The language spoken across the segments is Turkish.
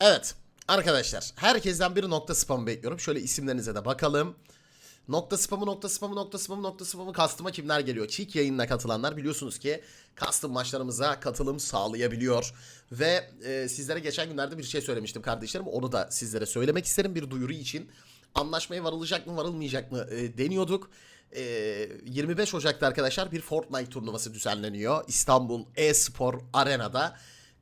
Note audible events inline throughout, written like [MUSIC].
Evet arkadaşlar herkesten bir nokta spamı bekliyorum. Şöyle isimlerinize de bakalım. Nokta spamı nokta spamı nokta spamı nokta spamı kastıma kimler geliyor? Cheek yayınına katılanlar biliyorsunuz ki custom maçlarımıza katılım sağlayabiliyor. Ve e, sizlere geçen günlerde bir şey söylemiştim kardeşlerim. Onu da sizlere söylemek isterim bir duyuru için. Anlaşmaya varılacak mı varılmayacak mı e, deniyorduk. E, 25 Ocak'ta arkadaşlar bir Fortnite turnuvası düzenleniyor. İstanbul e-spor arenada.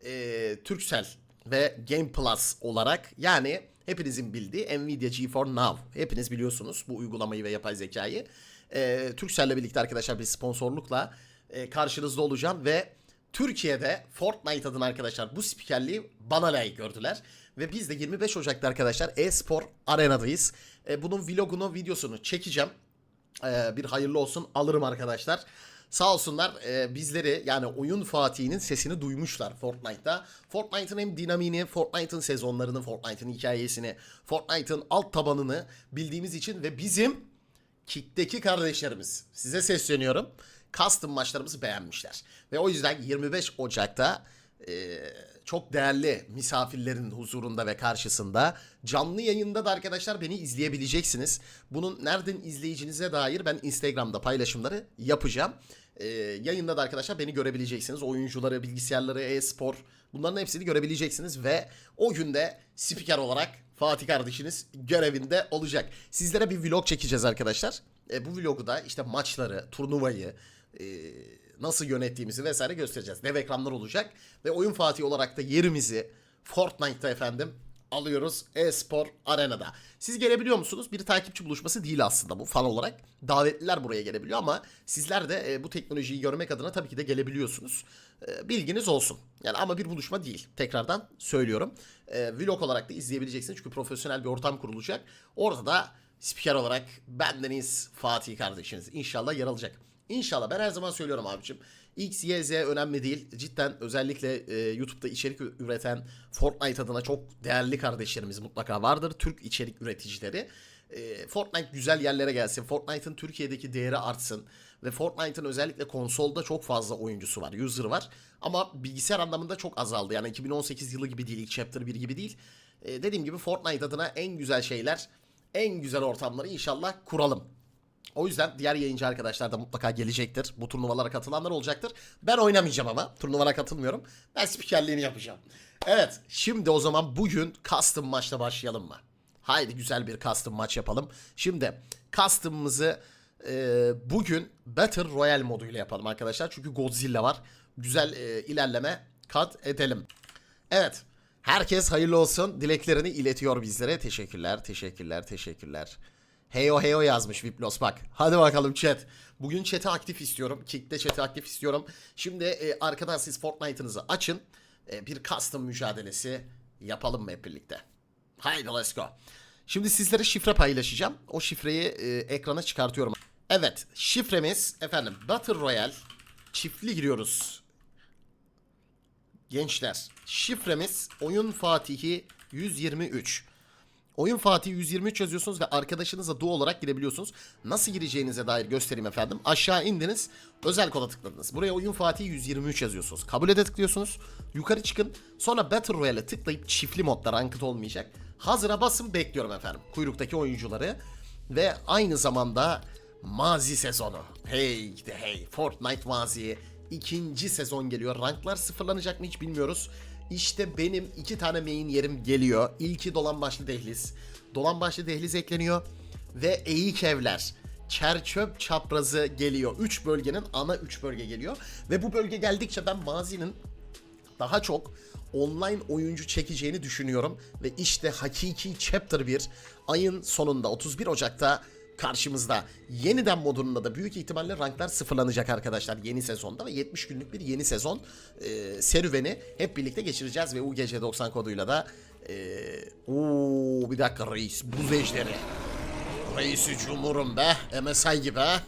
E, Turkcell ve Game Plus olarak yani hepinizin bildiği Nvidia GeForce Now. Hepiniz biliyorsunuz bu uygulamayı ve yapay zekayı. Ee, Turkcell'le birlikte arkadaşlar bir sponsorlukla e, karşınızda olacağım ve Türkiye'de Fortnite adına arkadaşlar bu spikerliği bana layık gördüler. Ve biz de 25 Ocak'ta arkadaşlar e-spor arenadayız. E, bunun vlogunu, videosunu çekeceğim. Ee, bir hayırlı olsun alırım arkadaşlar. Sağ olsunlar e, bizleri yani oyun Fatih'inin sesini duymuşlar Fortnite'da. Fortnite'ın hem dinamiğini, Fortnite'ın sezonlarını, Fortnite'ın hikayesini, Fortnite'ın alt tabanını bildiğimiz için ve bizim Kick'teki kardeşlerimiz size sesleniyorum. Custom maçlarımızı beğenmişler. Ve o yüzden 25 Ocak'ta e, çok değerli misafirlerin huzurunda ve karşısında canlı yayında da arkadaşlar beni izleyebileceksiniz. Bunun nereden izleyicinize dair ben Instagram'da paylaşımları yapacağım. E, yayında da arkadaşlar beni görebileceksiniz. Oyuncuları, bilgisayarları, e-spor bunların hepsini görebileceksiniz ve o günde spiker olarak Fatih kardeşiniz görevinde olacak. Sizlere bir vlog çekeceğiz arkadaşlar. E, bu vlogu da işte maçları, turnuvayı, e, nasıl yönettiğimizi vesaire göstereceğiz. Dev ekranlar olacak ve oyun Fatih olarak da yerimizi Fortnite'ta efendim alıyoruz e-spor arenada. Siz gelebiliyor musunuz? Bir takipçi buluşması değil aslında bu fan olarak. Davetliler buraya gelebiliyor ama sizler de e, bu teknolojiyi görmek adına tabii ki de gelebiliyorsunuz. E, bilginiz olsun. Yani ama bir buluşma değil. Tekrardan söylüyorum. E, vlog olarak da izleyebileceksiniz çünkü profesyonel bir ortam kurulacak. Orada da spiker olarak bendeniz Fatih kardeşiniz inşallah yer alacak. İnşallah ben her zaman söylüyorum abicim. X, Y, Z önemli değil. Cidden özellikle e, YouTube'da içerik üreten Fortnite adına çok değerli kardeşlerimiz mutlaka vardır. Türk içerik üreticileri. E, Fortnite güzel yerlere gelsin. Fortnite'ın Türkiye'deki değeri artsın. Ve Fortnite'ın özellikle konsolda çok fazla oyuncusu var, user var. Ama bilgisayar anlamında çok azaldı. Yani 2018 yılı gibi değil, ilk Chapter 1 gibi değil. E, dediğim gibi Fortnite adına en güzel şeyler, en güzel ortamları inşallah kuralım. O yüzden diğer yayıncı arkadaşlar da mutlaka gelecektir. Bu turnuvalara katılanlar olacaktır. Ben oynamayacağım ama turnuvalara katılmıyorum. Ben spikerliğini yapacağım. Evet şimdi o zaman bugün custom maçla başlayalım mı? Haydi güzel bir custom maç yapalım. Şimdi custom'ımızı e, bugün Battle Royale moduyla yapalım arkadaşlar. Çünkü Godzilla var. Güzel e, ilerleme kat edelim. Evet. Herkes hayırlı olsun. Dileklerini iletiyor bizlere. Teşekkürler, teşekkürler, teşekkürler. Heyo heyo yazmış Viplos bak. Hadi bakalım chat. Bugün chat'i aktif istiyorum. Kick'te chat'i aktif istiyorum. Şimdi e, arkadan siz Fortnite'ınızı açın. E, bir custom mücadelesi yapalım mı hep birlikte? Haydi let's go. Şimdi sizlere şifre paylaşacağım. O şifreyi e, ekrana çıkartıyorum. Evet şifremiz efendim Battle Royale çiftli giriyoruz. Gençler şifremiz oyun Fatihi 123. Oyun Fatih 123 yazıyorsunuz ve arkadaşınızla duo olarak girebiliyorsunuz. Nasıl gireceğinize dair göstereyim efendim. Aşağı indiniz, özel koda tıkladınız. Buraya Oyun Fatih 123 yazıyorsunuz. Kabul ede tıklıyorsunuz. Yukarı çıkın. Sonra Battle Royale'e tıklayıp çiftli modda ranked olmayacak. Hazıra basın bekliyorum efendim. Kuyruktaki oyuncuları. Ve aynı zamanda mazi sezonu. Hey de hey Fortnite mazi. ikinci sezon geliyor. Ranklar sıfırlanacak mı hiç bilmiyoruz. İşte benim iki tane main yerim geliyor. İlki dolambaçlı dehliz. Dolambaçlı dehliz ekleniyor. Ve eğik evler. Çerçöp çaprazı geliyor. 3 bölgenin ana 3 bölge geliyor. Ve bu bölge geldikçe ben mazinin daha çok online oyuncu çekeceğini düşünüyorum. Ve işte hakiki Chapter 1 ayın sonunda 31 Ocak'ta karşımızda. Yeniden modunda da büyük ihtimalle ranklar sıfırlanacak arkadaşlar yeni sezonda ve 70 günlük bir yeni sezon e, serüveni hep birlikte geçireceğiz ve UGC 90 koduyla da e, ooo bir dakika reis buz ejderi. Reisi Cumhur'um be. MSI gibi ha.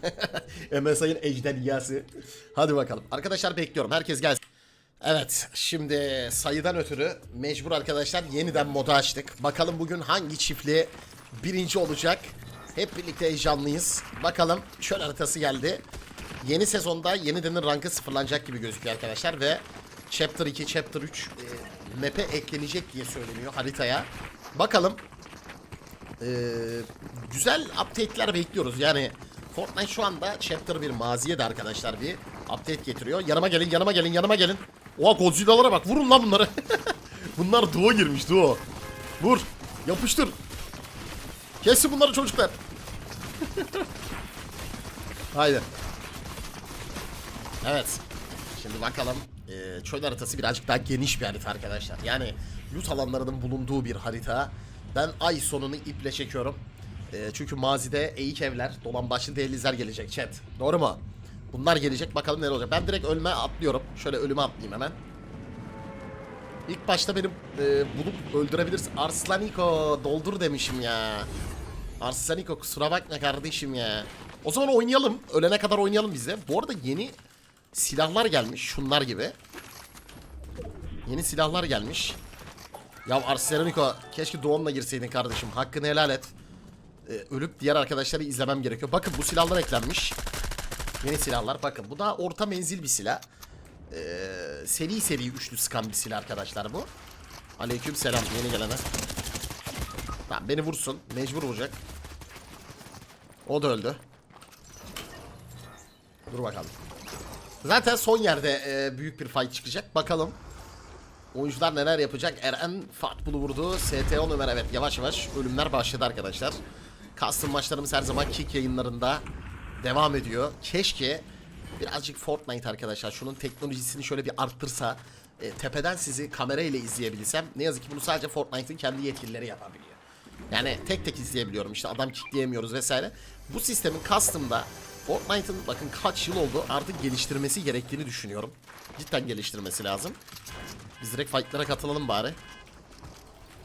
[LAUGHS] MSI'nin ejderhası. Hadi bakalım. Arkadaşlar bekliyorum. Herkes gelsin. Evet. Şimdi sayıdan ötürü mecbur arkadaşlar yeniden modu açtık. Bakalım bugün hangi çiftli birinci olacak. Hep birlikte heyecanlıyız. Bakalım çöl haritası geldi. Yeni sezonda yeniden rankı sıfırlanacak gibi gözüküyor arkadaşlar ve Chapter 2, Chapter 3 e, map'e eklenecek diye söyleniyor haritaya. Bakalım. Ee, güzel update'ler bekliyoruz. Yani Fortnite şu anda Chapter 1 maziye de arkadaşlar bir update getiriyor. Yanıma gelin, yanıma gelin, yanıma gelin. Oha Godzilla'lara bak. Vurun lan bunları. [LAUGHS] Bunlar duo girmiş, duo. Vur. Yapıştır. Kesin bunları çocuklar. Haydi. Evet. Şimdi bakalım. Ee, çöl haritası birazcık daha geniş bir harita arkadaşlar. Yani loot alanlarının bulunduğu bir harita. Ben ay sonunu iple çekiyorum. Ee, çünkü mazide eğik evler, dolan başlı dehlizler gelecek chat. Doğru mu? Bunlar gelecek bakalım neler olacak. Ben direkt ölme atlıyorum. Şöyle ölüme atlayayım hemen. İlk başta benim e, bulup öldürebilirsin. Arslaniko doldur demişim ya. Arslaniko kusura bakma kardeşim ya. O zaman oynayalım. Ölene kadar oynayalım biz de. Bu arada yeni silahlar gelmiş. Şunlar gibi. Yeni silahlar gelmiş. Ya Arslaniko keşke doğumla girseydin kardeşim. Hakkını helal et. Ee, ölüp diğer arkadaşları izlemem gerekiyor. Bakın bu silahlar eklenmiş. Yeni silahlar. Bakın bu da orta menzil bir silah. Ee, seri seri üçlü sıkan bir silah arkadaşlar bu. Aleyküm selam yeni gelene. Tamam beni vursun. Mecbur vuracak. O da öldü. Dur bakalım. Zaten son yerde e, büyük bir fight çıkacak. Bakalım. Oyuncular neler yapacak? Eren Fatbul'u vurdu. ST10 Ömer evet yavaş yavaş ölümler başladı arkadaşlar. Custom maçlarımız her zaman kick yayınlarında devam ediyor. Keşke birazcık Fortnite arkadaşlar şunun teknolojisini şöyle bir arttırsa e, tepeden sizi kamerayla izleyebilsem. Ne yazık ki bunu sadece Fortnite'ın kendi yetkilileri yapabiliyor. Yani tek tek izleyebiliyorum işte adam kickleyemiyoruz vesaire. Bu sistemin custom'da Fortnite'ın bakın kaç yıl oldu artık geliştirmesi gerektiğini düşünüyorum. Cidden geliştirmesi lazım. Biz direkt fight'lara katılalım bari.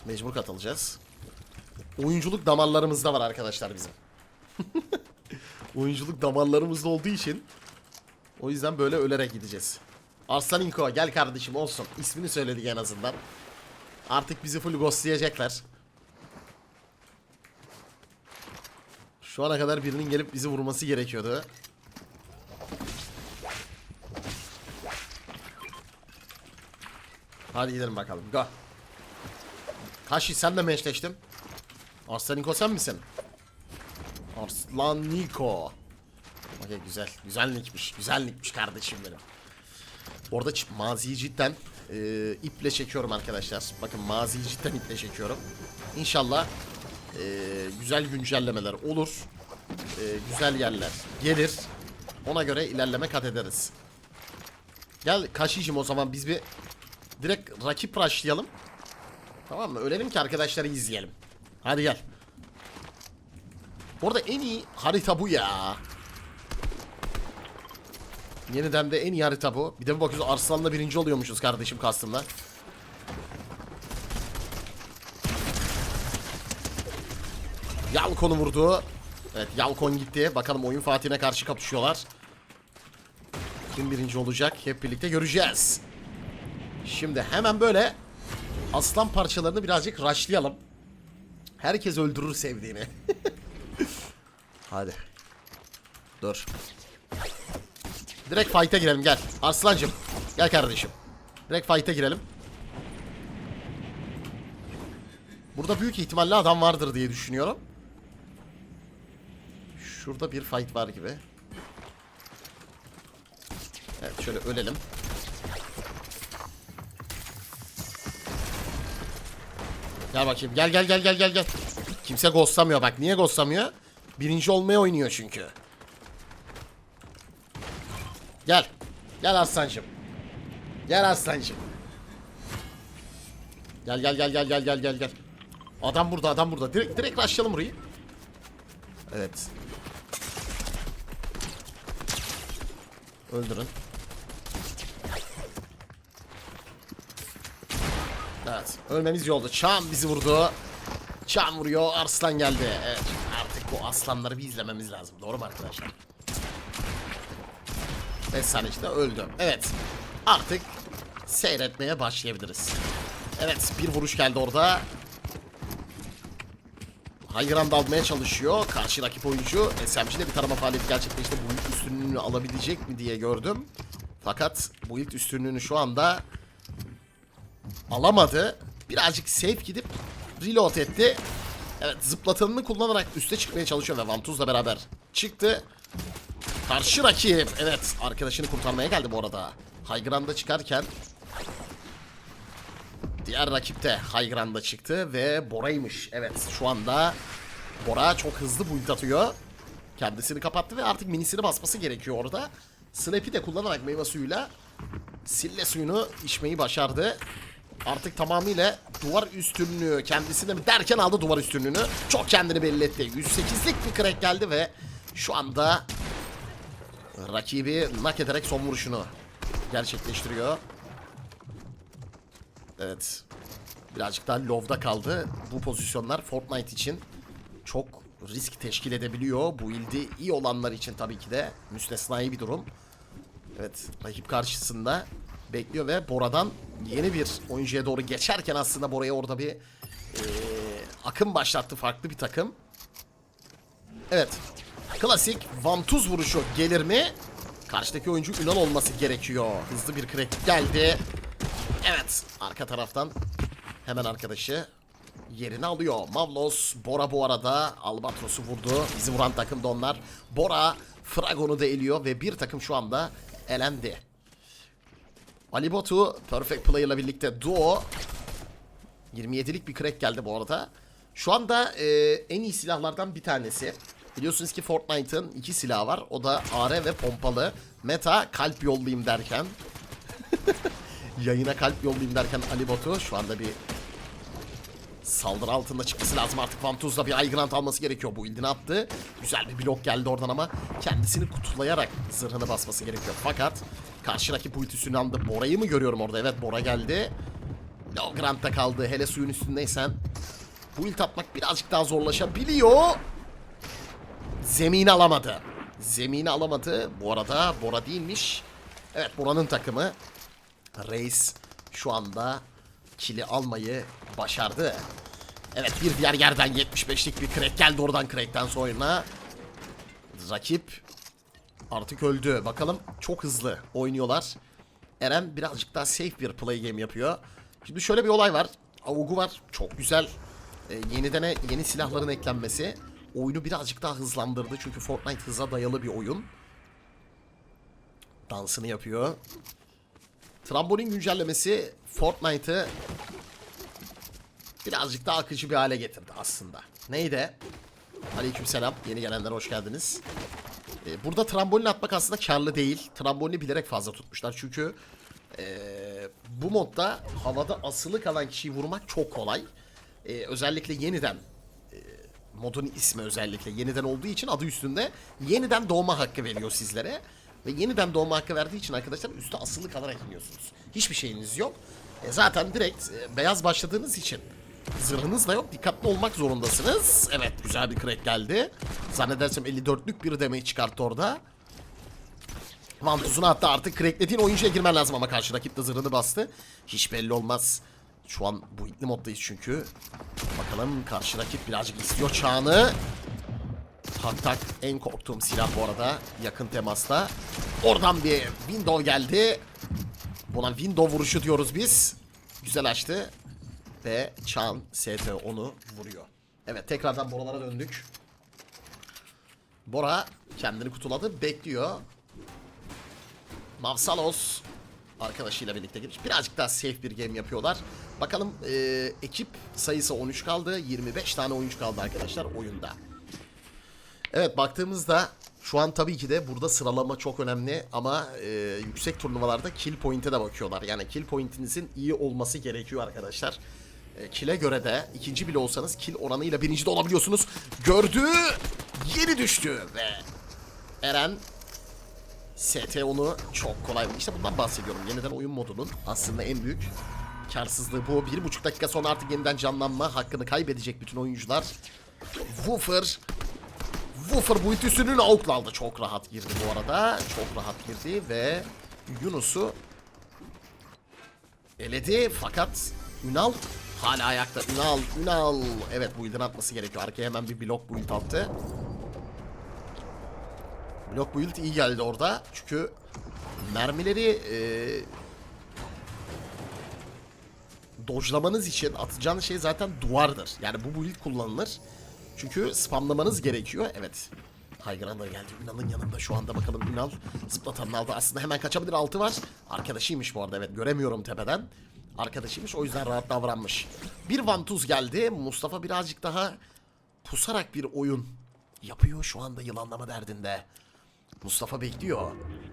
Mecbur katılacağız. Oyunculuk damarlarımızda var arkadaşlar bizim. [LAUGHS] Oyunculuk damarlarımızda olduğu için o yüzden böyle ölerek gideceğiz. Arslan İnko gel kardeşim olsun. İsmini söyledik en azından. Artık bizi full ghostlayacaklar. Şu ana kadar birinin gelip bizi vurması gerekiyordu. Hadi gidelim bakalım. Go. Kaşi sen de mi eşleştin? Arslan Niko sen misin? Arslan Niko. Okey güzel. Güzel nickmiş. Güzel nickmiş kardeşim benim. Orada ç- maziyi cidden e, iple çekiyorum arkadaşlar. Bakın maziyi cidden iple çekiyorum. İnşallah e, güzel güncellemeler olur. E, güzel yerler gelir. Ona göre ilerleme kat ederiz. Gel Kaşicim o zaman biz bir direkt rakip rushlayalım. Tamam mı? Ölelim ki arkadaşları izleyelim. Hadi gel. Orada en iyi harita bu ya. Yeniden de en iyi harita bu. Bir de bir bakıyoruz Arslan'la birinci oluyormuşuz kardeşim kastımla. Yalkon'u vurdu. Evet Yalkon gitti. Bakalım oyun Fatih'ine karşı kapışıyorlar. Kim birinci olacak? Hep birlikte göreceğiz. Şimdi hemen böyle aslan parçalarını birazcık rushlayalım. Herkes öldürür sevdiğini. [LAUGHS] Hadi. Dur. Direkt fight'e girelim gel. Aslancım. Gel kardeşim. Direkt fight'e girelim. Burada büyük ihtimalle adam vardır diye düşünüyorum. Şurada bir fight var gibi. Evet şöyle ölelim. Gel bakayım. Gel gel gel gel gel gel. Kimse ghostlamıyor bak. Niye ghostlamıyor? Birinci olmaya oynuyor çünkü. Gel. Gel aslancım. Gel aslancım. Gel gel gel gel gel gel gel gel. Adam burada adam burada. Direkt direkt rushlayalım burayı. Evet. Öldürün. Evet. Ölmemiz yolda. Çam bizi vurdu. Çam vuruyor. Arslan geldi. Evet. Artık bu aslanları bir izlememiz lazım. Doğru mu arkadaşlar? 5 saniye içinde öldü. Evet. Artık seyretmeye başlayabiliriz. Evet. Bir vuruş geldi orada. Hayran almaya çalışıyor. Karşı rakip oyuncu SMG'de bir tarama faaliyeti gerçekleşti. Bu ilk üstünlüğünü alabilecek mi diye gördüm. Fakat bu ilk üstünlüğünü şu anda alamadı. Birazcık safe gidip reload etti. Evet zıplatanını kullanarak üste çıkmaya çalışıyor ve Vantuz'la beraber çıktı. Karşı rakip. Evet arkadaşını kurtarmaya geldi bu arada. High Ground'a çıkarken diğer rakip de High Ground'a çıktı ve Bora'ymış. Evet şu anda Bora çok hızlı build atıyor. Kendisini kapattı ve artık minisini basması gerekiyor orada. Snap'i de kullanarak meyve suyuyla sille suyunu içmeyi başardı. Artık tamamıyla duvar üstünlüğü kendisine derken aldı duvar üstünlüğünü. Çok kendini belli etti. 108'lik bir crack geldi ve şu anda rakibi nak ederek son vuruşunu gerçekleştiriyor. Evet. Birazcık daha low'da kaldı. Bu pozisyonlar Fortnite için çok risk teşkil edebiliyor. Bu ildi iyi olanlar için tabii ki de müstesnai bir durum. Evet rakip karşısında bekliyor ve Bora'dan yeni bir oyuncuya doğru geçerken aslında Bora'ya orada bir eee, akım başlattı farklı bir takım. Evet. Klasik vantuz vuruşu gelir mi? Karşıdaki oyuncu Ünal olması gerekiyor. Hızlı bir crack geldi. Evet. Arka taraftan hemen arkadaşı yerini alıyor. Mavlos, Bora bu arada Albatros'u vurdu. Bizi vuran takım da onlar. Bora, Fragon'u da eliyor ve bir takım şu anda elendi. Ali Botu, Perfect Player'la birlikte duo. 27'lik bir crack geldi bu arada. Şu anda e, en iyi silahlardan bir tanesi. Biliyorsunuz ki Fortnite'ın iki silahı var. O da AR ve pompalı. Meta kalp yollayayım derken. [LAUGHS] Yayına kalp yollayayım derken Ali Botu şu anda bir saldırı altında çıkması lazım artık. Vantuz'la bir Ground alması gerekiyor. Bu ildini attı. Güzel bir blok geldi oradan ama kendisini kutulayarak zırhını basması gerekiyor. Fakat karşı rakip ultisini aldı. Bora'yı mı görüyorum orada? Evet Bora geldi. Low Ground'da kaldı. Hele suyun üstündeysen bu ilt atmak birazcık daha zorlaşabiliyor. Zemini alamadı. Zemini alamadı. Bu arada Bora değilmiş. Evet Bora'nın takımı. Reis şu anda kili almayı başardı. Evet bir diğer yerden 75'lik bir crack geldi oradan crack'ten sonra. Rakip artık öldü. Bakalım çok hızlı oynuyorlar. Eren birazcık daha safe bir play game yapıyor. Şimdi şöyle bir olay var. Avugu var. Çok güzel. Ee, yeniden yeni silahların eklenmesi oyunu birazcık daha hızlandırdı. Çünkü Fortnite hıza dayalı bir oyun. Dansını yapıyor. Trambolin güncellemesi Fortnite'ı birazcık daha akıcı bir hale getirdi aslında. Neydi? Aleykümselam. Yeni gelenler hoş geldiniz. Ee, burada trambolin atmak aslında karlı değil. Trambolini bilerek fazla tutmuşlar. Çünkü ee, bu modda havada asılı kalan kişiyi vurmak çok kolay. Ee, özellikle yeniden modun ismi özellikle yeniden olduğu için adı üstünde yeniden doğma hakkı veriyor sizlere. Ve yeniden doğma hakkı verdiği için arkadaşlar üstü asılı kalarak iniyorsunuz. Hiçbir şeyiniz yok. E, zaten direkt e, beyaz başladığınız için zırhınız da yok. Dikkatli olmak zorundasınız. Evet güzel bir crack geldi. Zannedersem 54'lük bir demeyi çıkarttı orada. Vantuzunu attı artık cracklediğin oyuncuya girmen lazım ama karşı rakip de zırhını bastı. Hiç belli olmaz. Şu an bu itli moddayız çünkü. Bakalım karşı rakip birazcık istiyor çağını. Tak tak en korktuğum silah bu arada yakın temasta. Oradan bir window geldi. Buna window vuruşu diyoruz biz. Güzel açtı. Ve Çağan ST onu vuruyor. Evet tekrardan Boralara döndük. Bora kendini kutuladı. Bekliyor. Mavsalos arkadaşıyla birlikte girmiş. Birazcık daha safe bir game yapıyorlar. Bakalım e, ekip sayısı 13 kaldı. 25 tane oyuncu kaldı arkadaşlar oyunda. Evet baktığımızda şu an tabii ki de burada sıralama çok önemli ama e, yüksek turnuvalarda kill point'e de bakıyorlar. Yani kill point'inizin iyi olması gerekiyor arkadaşlar. E, kill'e göre de ikinci bile olsanız kill oranıyla birinci de olabiliyorsunuz. Gördü, yeni düştü ve Eren ST onu çok kolay. İşte bundan bahsediyorum. Yeniden oyun modunun aslında en büyük karsızlığı bu. Bir buçuk dakika sonra artık yeniden canlanma hakkını kaybedecek bütün oyuncular. Woofer Woofer bu ütüsünün avukla aldı. Çok rahat girdi bu arada. Çok rahat girdi ve Yunus'u eledi. Fakat Ünal hala ayakta. Ünal, Ünal. Evet bu ilden atması gerekiyor. Arkaya hemen bir blok build attı. Blok build iyi geldi orada. Çünkü mermileri e, dojlamanız için atacağınız şey zaten duvardır. Yani bu build kullanılır. Çünkü spamlamanız gerekiyor. Evet. Haygran da geldi. Ünal'ın yanında şu anda bakalım Ünal zıplatanın aldı. Aslında hemen kaçabilir altı var. Arkadaşıymış bu arada evet göremiyorum tepeden. Arkadaşıymış o yüzden rahat davranmış. Bir vantuz geldi. Mustafa birazcık daha pusarak bir oyun yapıyor. Şu anda yılanlama derdinde. Mustafa bekliyor.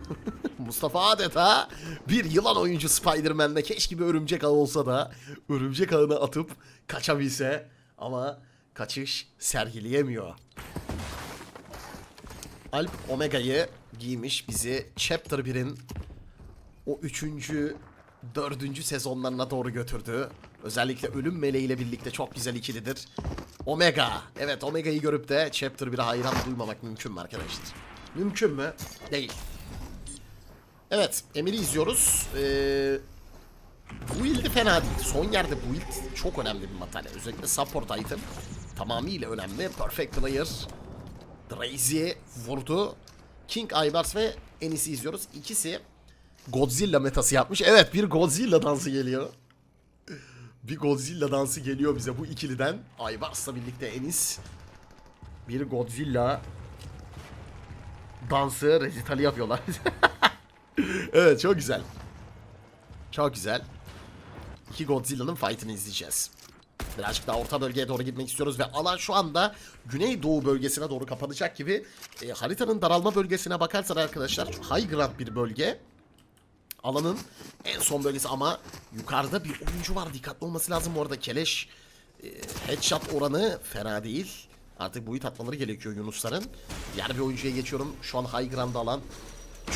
[LAUGHS] Mustafa adeta bir yılan oyuncu Spider-Man'de keşke bir örümcek ağı olsa da örümcek ağına atıp kaçabilse ama kaçış sergileyemiyor. Alp Omega'yı giymiş bizi Chapter 1'in o üçüncü, dördüncü sezonlarına doğru götürdü. Özellikle Ölüm Meleği ile birlikte çok güzel ikilidir. Omega. Evet Omega'yı görüp de Chapter 1'e hayran duymamak mümkün mü arkadaşlar? Mümkün mü? Değil. Evet Emir'i izliyoruz. Ee, bu ildi fena değil. Son yerde bu ild çok önemli bir materyal. Özellikle support item. Tamamıyla önemli. Perfect player. Drazy vurdu. King Aybars ve Enis'i izliyoruz. İkisi Godzilla metası yapmış. Evet bir Godzilla dansı geliyor. Bir Godzilla dansı geliyor bize bu ikiliden. Aybars'la birlikte Enis. Bir Godzilla dansı rezitali yapıyorlar. [LAUGHS] evet çok güzel. Çok güzel. İki Godzilla'nın fight'ını izleyeceğiz. Birazcık daha orta bölgeye doğru gitmek istiyoruz ve alan şu anda Güneydoğu bölgesine doğru kapanacak gibi. E, haritanın daralma bölgesine bakarsan arkadaşlar High Ground bir bölge. Alanın en son bölgesi ama yukarıda bir oyuncu var. Dikkatli olması lazım bu arada. Keleş e, headshot oranı fena değil. Artık boyut atmaları gerekiyor Yunusların. Diğer bir oyuncuya geçiyorum. Şu an High Ground alan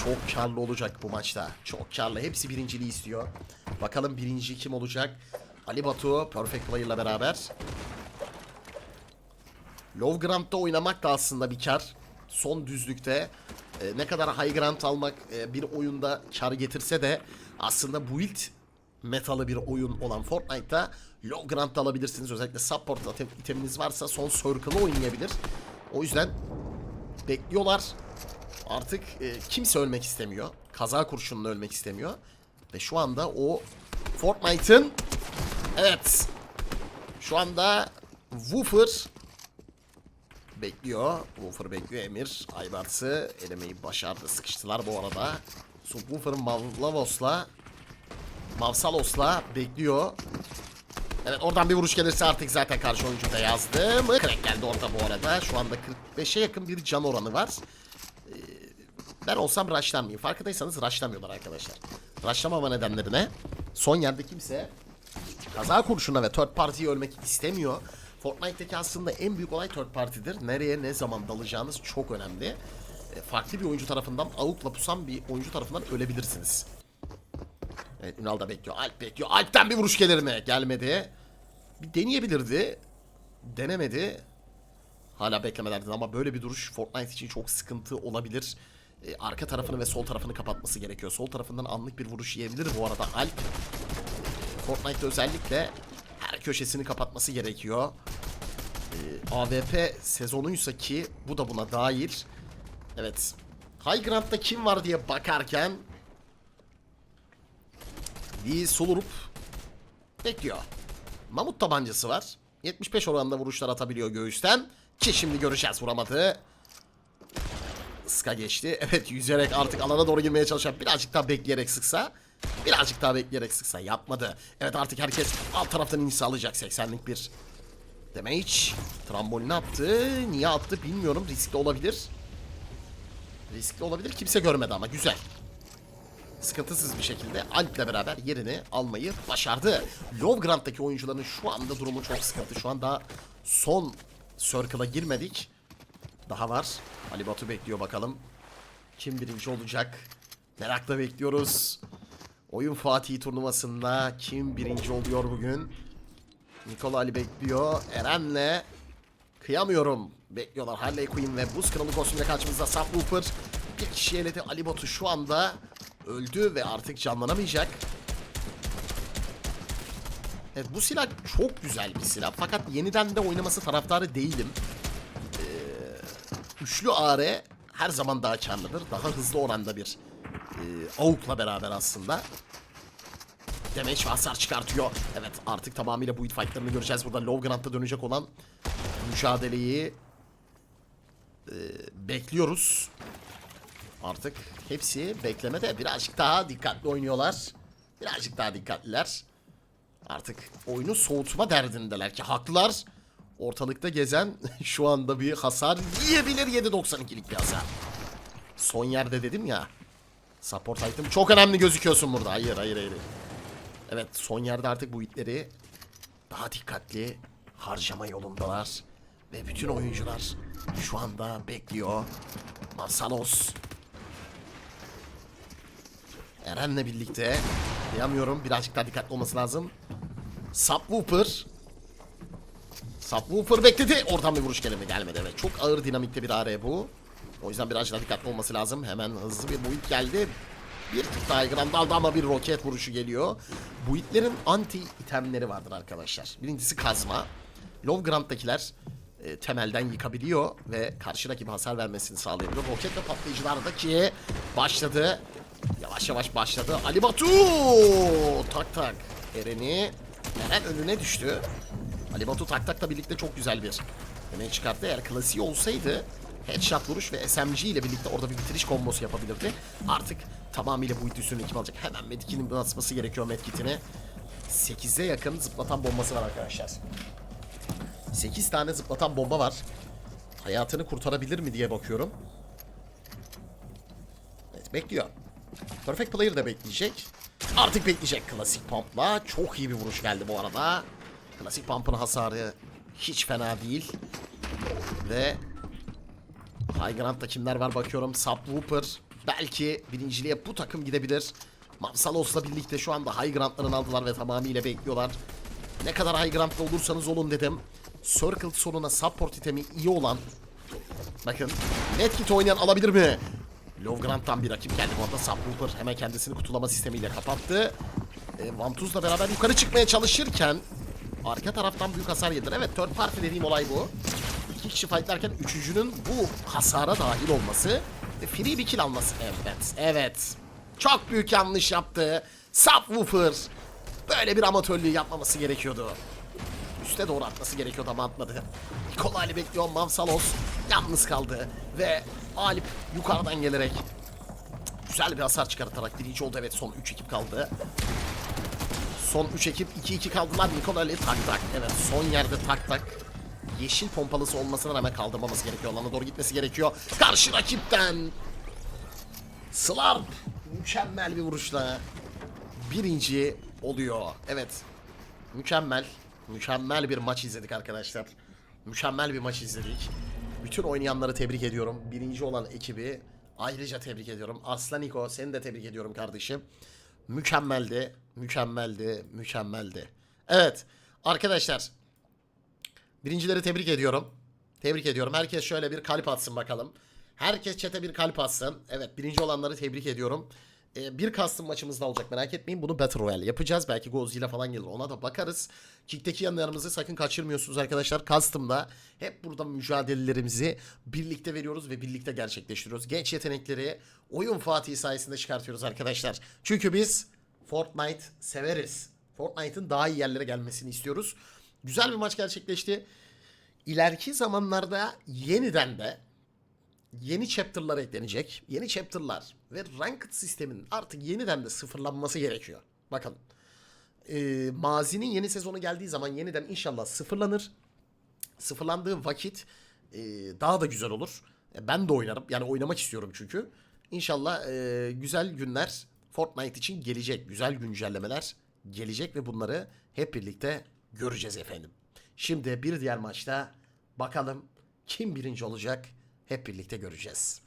çok karlı olacak bu maçta. Çok karlı. Hepsi birinciliği istiyor. Bakalım birinci kim olacak? Ali Batu Perfect Player'la beraber. Low Ground'da oynamak da aslında bir kar. Son düzlükte e, ne kadar high ground almak e, bir oyunda kar getirse de aslında build metalı bir oyun olan Fortnite'da low da alabilirsiniz. Özellikle support item- iteminiz varsa son circle'ı oynayabilir. O yüzden bekliyorlar. Artık e, kimse ölmek istemiyor. Kaza kurşunla ölmek istemiyor. Ve şu anda o Fortnite'ın evet şu anda Woofer bekliyor. Woofer bekliyor Emir. Aybars'ı elemeyi başardı. Sıkıştılar bu arada. Subwoofer'ın Mavlavos'la Mavsalos'la bekliyor. Evet oradan bir vuruş gelirse artık zaten karşı oyuncu da yazdı mı? Crack geldi orada bu arada. Şu anda 45'e yakın bir can oranı var. Ee, ben olsam rushlanmayayım. Farkındaysanız rushlamıyorlar arkadaşlar. Rushlamama nedenleri ne? Son yerde kimse kaza kurşuna ve third party'yi ölmek istemiyor. Fortnite'daki aslında en büyük olay third party'dir. Nereye ne zaman dalacağınız çok önemli. E, Farklı bir oyuncu tarafından avukla pusan bir oyuncu tarafından ölebilirsiniz. Evet Ünal da bekliyor. Alp bekliyor. Alp'ten bir vuruş gelir mi? Gelmedi. Bir deneyebilirdi. Denemedi. Hala beklemelerdi ama böyle bir duruş Fortnite için çok sıkıntı olabilir. E, arka tarafını ve sol tarafını kapatması gerekiyor. Sol tarafından anlık bir vuruş yiyebilir bu arada Alp. Fortnite'da özellikle her köşesini kapatması gerekiyor. Ee, AWP sezonuysa ki bu da buna dair. Evet. High Ground'da kim var diye bakarken Lee Sulurup bekliyor. Mamut tabancası var. 75 oranında vuruşlar atabiliyor göğüsten. Ki şimdi göreceğiz vuramadı. Iska geçti. [LAUGHS] Evet yüzerek artık alana doğru girmeye çalışan birazcık daha bekleyerek sıksa. Birazcık daha bekleyerek sıksa yapmadı. Evet artık herkes alt taraftan iniş sağlayacak 80'lik bir damage. Trambolini attı. Niye attı bilmiyorum. Riskli olabilir. Riskli olabilir. Kimse görmedi ama güzel. Sıkıntısız bir şekilde Alp'le beraber yerini almayı başardı. Low Ground'daki oyuncuların şu anda durumu çok sıkıntı. Şu anda son circle'a girmedik. Daha var. Ali Batu bekliyor bakalım. Kim birinci olacak? Merakla bekliyoruz. Oyun Fatih turnuvasında kim birinci oluyor bugün? Nikola Ali bekliyor. Eren'le kıyamıyorum. Bekliyorlar Harley Quinn ve Buz Kralı kostümüyle karşımızda Subwoofer. Bir kişi eledi Ali Batu şu anda öldü ve artık canlanamayacak. Evet bu silah çok güzel bir silah. Fakat yeniden de oynaması taraftarı değilim. Ee, üçlü AR her zaman daha karlıdır. Daha hızlı oranda bir e, AUK'la beraber aslında. damage ve hasar çıkartıyor. Evet artık tamamıyla bu fightlarını göreceğiz. Burada Low Grant'ta dönecek olan mücadeleyi e, bekliyoruz. Artık hepsi beklemede birazcık daha dikkatli oynuyorlar. Birazcık daha dikkatliler. Artık oyunu soğutma derdindeler ki haklılar. Ortalıkta gezen [LAUGHS] şu anda bir hasar yiyebilir 7.92'lik bir hasar. Son yerde dedim ya. Support item çok önemli gözüküyorsun burada. Hayır hayır hayır. Evet son yerde artık bu itleri daha dikkatli harcama yolundalar. Ve bütün oyuncular şu anda bekliyor. Marsalos. Eren'le birlikte. Diyemiyorum birazcık daha dikkatli olması lazım. Subwoofer. Subwoofer bekledi. Oradan bir vuruş gelimi gelmedi. Evet çok ağır dinamikte bir AR bu. O yüzden birazcık daha dikkatli olması lazım. Hemen hızlı bir build geldi. Bir tık daha Grand daldı ama bir roket vuruşu geliyor. Build'lerin anti itemleri vardır arkadaşlar. Birincisi kazma. Low Grant'takiler e, temelden yıkabiliyor ve karşı rakibe hasar vermesini sağlayabiliyor. Roket ve patlayıcılar da ki başladı. Yavaş yavaş başladı. Ali Batu! Tak tak. Eren'i Eren önüne düştü. Ali Batu tak takla birlikte çok güzel bir yemeği çıkarttı. Eğer klasiği olsaydı headshot vuruş ve SMG ile birlikte orada bir bitiriş kombosu yapabilirdi. Artık tamamıyla bu üstünü kim alacak? Hemen Medkit'in basması gerekiyor Medkit'ini. 8'e yakın zıplatan bombası var arkadaşlar. 8 tane zıplatan bomba var. Hayatını kurtarabilir mi diye bakıyorum. Evet bekliyor. Perfect Player da bekleyecek. Artık bekleyecek klasik pump'la. Çok iyi bir vuruş geldi bu arada. Klasik pump'ın hasarı hiç fena değil. Ve High Ground'da kimler var bakıyorum. Subwooper. Belki birinciliğe bu takım gidebilir. Mapsalos'la birlikte şu anda High Ground'larını aldılar ve tamamıyla bekliyorlar. Ne kadar High Ground'da olursanız olun dedim. Circle sonuna support itemi iyi olan Bakın Medkit oynayan alabilir mi? Lovgrant'tan bir rakip geldi. Bu arada Subwoofer hemen kendisini kutulama sistemiyle kapattı. E, Vantuz'la beraber yukarı çıkmaya çalışırken arka taraftan büyük hasar yediler. Evet third party dediğim olay bu. İki kişi fightlarken üçüncünün bu hasara dahil olması ve free bir kill alması. Evet, evet. Çok büyük yanlış yaptı. Subwoofer. Böyle bir amatörlüğü yapmaması gerekiyordu. Üste doğru atması gerekiyordu ama atmadı. Kolaylı bekliyor Mavsalos. Yalnız kaldı. Ve Alip yukarıdan gelerek güzel bir hasar çıkartarak birinci oldu. Evet son 3 ekip kaldı. Son 3 ekip 2-2 kaldılar. Nikolay'la tak tak. Evet son yerde tak tak. Yeşil pompalısı olmasına rağmen kaldırmaması gerekiyor. Alana doğru gitmesi gerekiyor. Karşı rakipten Slarp mükemmel bir vuruşla birinci oluyor. Evet. Mükemmel. Mükemmel bir maç izledik arkadaşlar. Mükemmel bir maç izledik. Bütün oynayanları tebrik ediyorum. Birinci olan ekibi ayrıca tebrik ediyorum. Aslan Niko seni de tebrik ediyorum kardeşim. Mükemmeldi. Mükemmeldi. Mükemmeldi. Evet. Arkadaşlar. Birincileri tebrik ediyorum. Tebrik ediyorum. Herkes şöyle bir kalp atsın bakalım. Herkes çete bir kalp atsın. Evet birinci olanları tebrik ediyorum. Ee, bir custom maçımız da olacak merak etmeyin. Bunu Battle Royale yapacağız. Belki Godzilla falan gelir. Ona da bakarız. Kick'teki yanlarımızı sakın kaçırmıyorsunuz arkadaşlar. Custom'da hep burada mücadelelerimizi birlikte veriyoruz ve birlikte gerçekleştiriyoruz. Genç yetenekleri oyun Fatih sayesinde çıkartıyoruz arkadaşlar. Çünkü biz Fortnite severiz. Fortnite'ın daha iyi yerlere gelmesini istiyoruz. Güzel bir maç gerçekleşti. İleriki zamanlarda yeniden de yeni chapter'lar eklenecek. Yeni chapter'lar ve ranked sistemin artık yeniden de sıfırlanması gerekiyor. Bakalım. Ee, mazinin yeni sezonu geldiği zaman yeniden inşallah sıfırlanır. Sıfırlandığı vakit e, daha da güzel olur. E, ben de oynarım. Yani oynamak istiyorum çünkü. İnşallah e, güzel günler Fortnite için gelecek. Güzel güncellemeler gelecek ve bunları hep birlikte göreceğiz efendim. Şimdi bir diğer maçta bakalım kim birinci olacak hep birlikte göreceğiz.